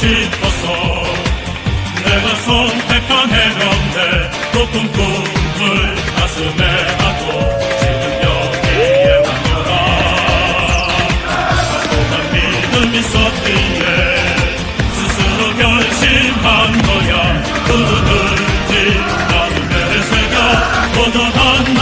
싶어서. 내가 선택한 해병대 높은 꿈을 가슴에 안고 지금 여기에 남겨라. 고단 믿음 있었기에 스스로 결심한 거야. 그들지 않은 내 새가 고단한 나